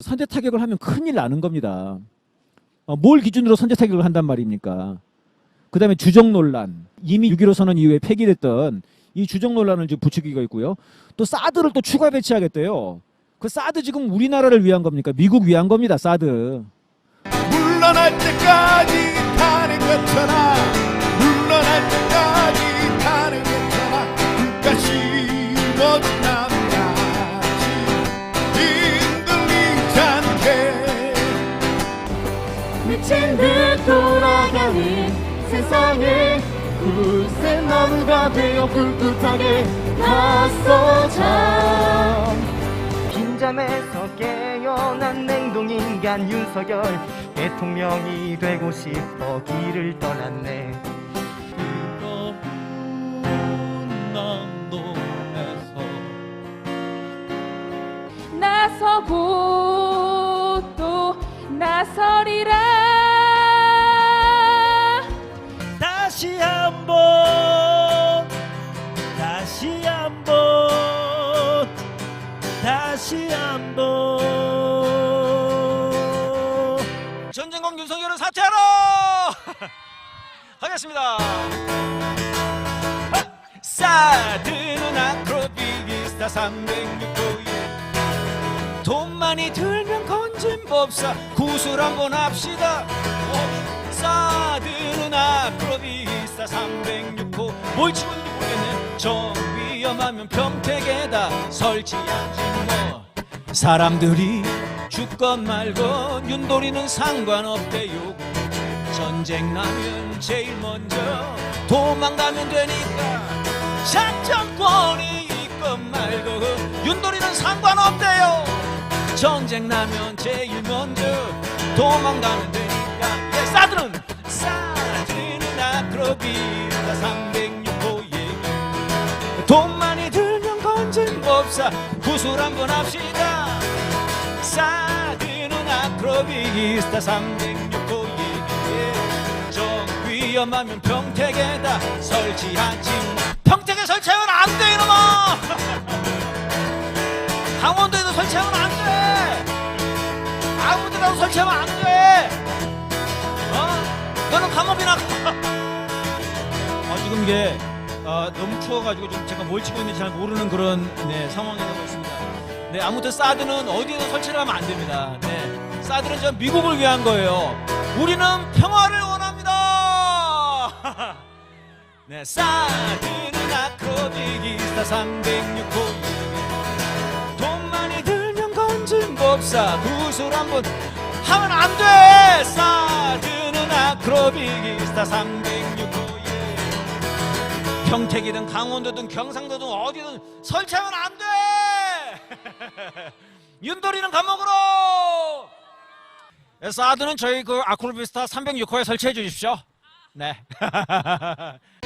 선제 타격을 하면 큰일 나는 겁니다. 어, 뭘 기준으로 선제 타격을 한단 말입니까? 그 다음에 주적 논란 이미 6.15 선언 이후에 폐기됐던 이 주적 논란을 지금 부추기고 있고요. 또 사드를 또 추가 배치하겠대요. 그 사드 지금 우리나라를 위한 겁니까? 미국 위한 겁니다. 사드. 물러날 때까지 가는 거잖아 세상에 굳센 나무가 되어 불긋하게 맞서자. 빈잠에서 깨어난 냉동인간 윤석열 대통령이 되고 싶어 길을 떠났네. 나서고 또 나서리라 윤석열은 사퇴하라! 하겠습니다. 사드는 아크로비기스타 306호에 돈 많이 들면 건진 법사 구슬 한번 합시다. 오, 사드는 아크로비스타 306호 뭘 치고 있는지 모르겠네. 저 위험하면 평택에다 설치하지 뭐. 사람들이 죽건 말건 윤돌이는 상관없대요. 전쟁 나면 제일 먼저 도망가면 되니까 작전권이 있건 말건 윤돌이는 상관없대요. 전쟁 나면 제일 먼저 도망가면 되니까. 예, 사드는 사드는 아크로비다 306호에 돈 많이 들면 법사 구슬 한번 합시다. 사드는 아크로비스타 306호 얘기에 정 위험하면 평택에다 설치하지 평택에 설치하면 안돼 이놈아! 강원도에도 설치하면 안돼! 아무데라도 설치하면 안돼! 어? 너는 감옥이나 가. 아, 지금 이게 아, 너무 추워가지고 좀 제가 뭘 치고 있는지 잘 모르는 그런 네, 상황이 되고 있습니다. 네, 아무튼 사드는 어디에도 설치를 하면 안 됩니다. 네, 사드는 전 미국을 위한 거예요. 우리는 평화를 원합니다. 네, 사드는 아크로비기스타 306호 돈 많이 들면 건진 법사 구슬 한번 하면 안 돼. 사드는 아크로비기스타 306호 평택이든 강원도든 경상도든 어디든 설치하면 안 돼. 윤돌이는 감옥으로. 사드는 저희 그 아크로비스타 306호에 설치해 주십시오. 네.